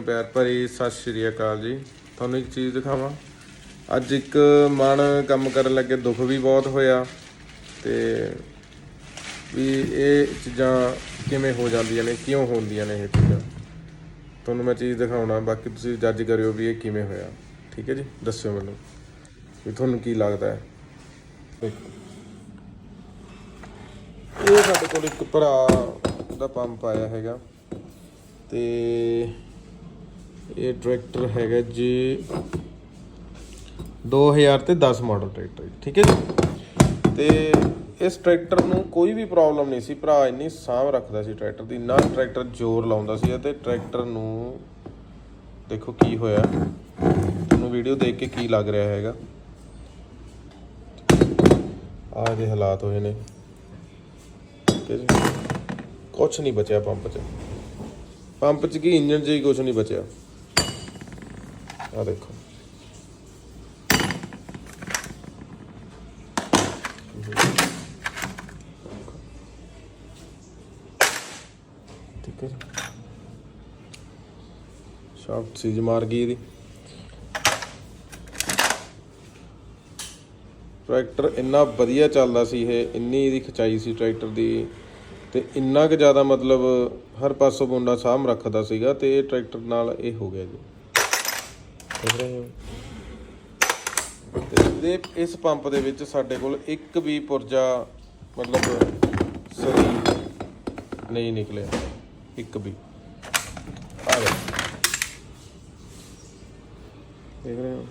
ਪਿਆਰ ਭਰੀ ਸਤਿ ਸ਼੍ਰੀ ਅਕਾਲ ਜੀ। ਤੁਹਾਨੂੰ ਇੱਕ ਚੀਜ਼ ਦਿਖਾਵਾਂ। ਅੱਜ ਇੱਕ ਮਨ ਕੰਮ ਕਰਨ ਲੱਗੇ, ਦੁੱਖ ਵੀ ਬਹੁਤ ਹੋਇਆ ਤੇ ਵੀ ਇਹ ਚੀਜ਼ਾਂ ਕਿਵੇਂ ਹੋ ਜਾਂਦੀਆਂ ਨੇ, ਕਿਉਂ ਹੁੰਦੀਆਂ ਨੇ ਇਹ ਚੀਜ਼ਾਂ? ਤੁਹਾਨੂੰ ਮੈਂ ਚੀਜ਼ ਦਿਖਾਉਣਾ, ਬਾਕੀ ਤੁਸੀਂ ਜੱਜ ਕਰਿਓ ਵੀ ਇਹ ਕਿਵੇਂ ਹੋਇਆ। ਠੀਕ ਹੈ ਜੀ? ਦੱਸਿਓ ਮੈਨੂੰ ਵੀ ਤੁਹਾਨੂੰ ਕੀ ਲੱਗਦਾ ਹੈ। ਇਹ ਸਾਡੇ ਕੋਲ ਇੱਕ ਭਰਾ ਦਾ ਪੰਪ ਆਇਆ ਹੈਗਾ ਤੇ ਇਹ ਟਰੈਕਟਰ ਹੈਗਾ ਜੀ 2000 ਤੇ 10 ਮਾਡਲ ਟਰੈਕਟਰ ਹੈ, ਠੀਕ ਹੈ ਜੀ। ਤੇ ਇਸ ਟਰੈਕਟਰ ਨੂੰ ਕੋਈ ਵੀ ਪ੍ਰੋਬਲਮ ਨਹੀਂ ਸੀ ਭਰਾ ਇੰਨੀ ਸਾਂਭ ਰੱਖਦਾ ਸੀ ਟਰੈਕਟਰ ਦੀ ਨਾ ਟਰੈਕਟਰ ਜ਼ੋਰ ਲਾਉਂਦਾ ਸੀ ਅਤੇ ਟਰੈਕਟਰ ਨੂੰ ਦੇਖੋ ਕੀ ਹੋਇਆ ਤੁਹਾਨੂੰ ਵੀਡੀਓ ਦੇਖ ਕੇ ਕੀ ਲੱਗ ਰਿਹਾ ਹੈਗਾ। ਆ ਦੇ ਹਾਲਾਤ ਹੋਏ ਨੇ। ਠੀਕ ਹੈ ਜੀ। ਕੁਛ ਨਹੀਂ ਬਚਿਆ ਪੰਪ 'ਚ। ਪੰਪ 'ਚ ਕੀ ਇੰਜਨ 'ਚ ਹੀ ਕੁਛ ਨਹੀਂ ਬਚਿਆ। ਆ ਦੇਖੋ ਠੀਕ ਹੈ ਸ਼ਾਫਟ ਸੀਜ ਮਾਰ ਗਈ ਇਹਦੀ ਟਰੈਕਟਰ ਇੰਨਾ ਵਧੀਆ ਚੱਲਦਾ ਸੀ ਇਹ, ਇੰਨੀ ਇਹਦੀ ਖਚਾਈ ਸੀ ਟਰੈਕਟਰ ਦੀ। ਤੇ ਇੰਨਾ ਕੁ ਜ਼ਿਆਦਾ ਮਤਲਬ ਹਰ ਪਾਸੋਂ ਮੁੰਡਾ ਸਾਹਮ ਰੱਖਦਾ ਸੀਗਾ ਤੇ ਇਹ ਟਰੈਕਟਰ ਨਾਲ ਇਹ ਹੋ ਗਿਆ ਜੀ। ਦੇਖ ਰਹੇ ਹੋ ਤੇ ਇਸ ਪੰਪ ਦੇ ਵਿੱਚ ਸਾਡੇ ਕੋਲ ਇੱਕ ਵੀ ਪੁਰਜਾ ਮਤਲਬ ਸਹੀ ਨਹੀਂ ਨਿਕਲਿਆ। ਇੱਕ ਵੀ। ਆ ਲਓ ਦੇਖ ਰਹੇ ਹੋ?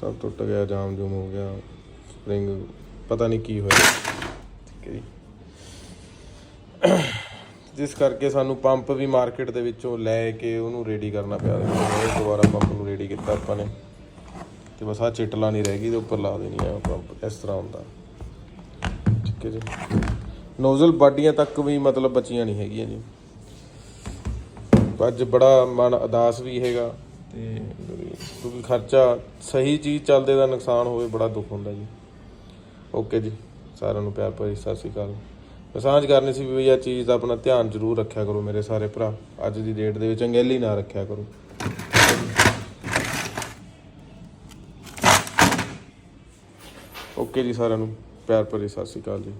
ਸਭ ਟੁੱਟ ਗਿਆ ਜਾਮ ਜੂਮ ਹੋ ਗਿਆ, ਸਪਰਿੰਗ, ਪਤਾ ਨਹੀਂ ਕੀ ਹੋਇਆ। ਠੀਕ ਹੈ ਜੀ। ਜਿਸ ਕਰਕੇ ਸਾਨੂੰ ਪੰਪ ਵੀ ਮਾਰਕੀਟ ਦੇ ਵਿੱਚੋਂ ਲੈ ਕੇ ਉਹਨੂੰ ਰੈਡੀ ਕਰਨਾ ਪਿਆ। ਇਹ ਦੁਬਾਰਾ ਪੰਪ ਨੂੰ ਰੈਡੀ ਕੀਤਾ ਆਪਾਂ ਨੇ। ਤੇ ਬਸ ਆ ਚਿਟਲਾ ਨਹੀਂ ਰਹਿ ਗਈ ਤੇ ਉੱਪਰ ਲਾ ਦੇਣੀ ਆ ਪੰਪ, ਇਸ ਤਰ੍ਹਾਂ ਹੁੰਦਾ। ਠੀਕ ਹੈ ਜੀ। ਨੋਜ਼ਲ ਬਾਡੀਆਂ ਤੱਕ ਵੀ ਮਤਲਬ ਬਚੀਆਂ ਨਹੀਂ ਹੈਗੀਆਂ ਜੀ। ਅੱਜ ਬੜਾ ਮਨ ਅਦਾਸ ਵੀ ਹੈਗਾ ਤੇ ਕਿਉਂਕਿ ਖਰਚਾ ਸਹੀ ਚੀਜ਼ ਚੱਲਦੇ ਦਾ ਨੁਕਸਾਨ ਹੋਵੇ, ਬੜਾ ਦੁੱਖ ਹੁੰਦਾ ਜੀ। ਓਕੇ ਜੀ। ਸਾਰਿਆਂ ਨੂੰ ਪਿਆਰ ਭਰੀ ਸਤਿ ਸ਼੍ਰੀ ਅਕਾਲ। ਸਾਂਝ ਕਰਨੀ ਸੀ ਵੀ ਇਹ ਚੀਜ਼ ਦਾ ਆਪਣਾ ਧਿਆਨ ਜ਼ਰੂਰ ਰੱਖਿਆ ਕਰੋ ਮੇਰੇ ਸਾਰੇ ਭਰਾ। ਅੱਜ ਦੀ ਡੇਟ ਦੇ ਵਿੱਚ ਅੰਗੇਲੀ ਨਾ ਰੱਖਿਆ ਕਰੋ। ਓਕੇ ਜੀ ਸਾਰਿਆਂ ਨੂੰ, ਪਿਆਰ ਭਰੀ ਸਤਿ ਸ਼੍ਰੀ ਅਕਾਲ ਜੀ।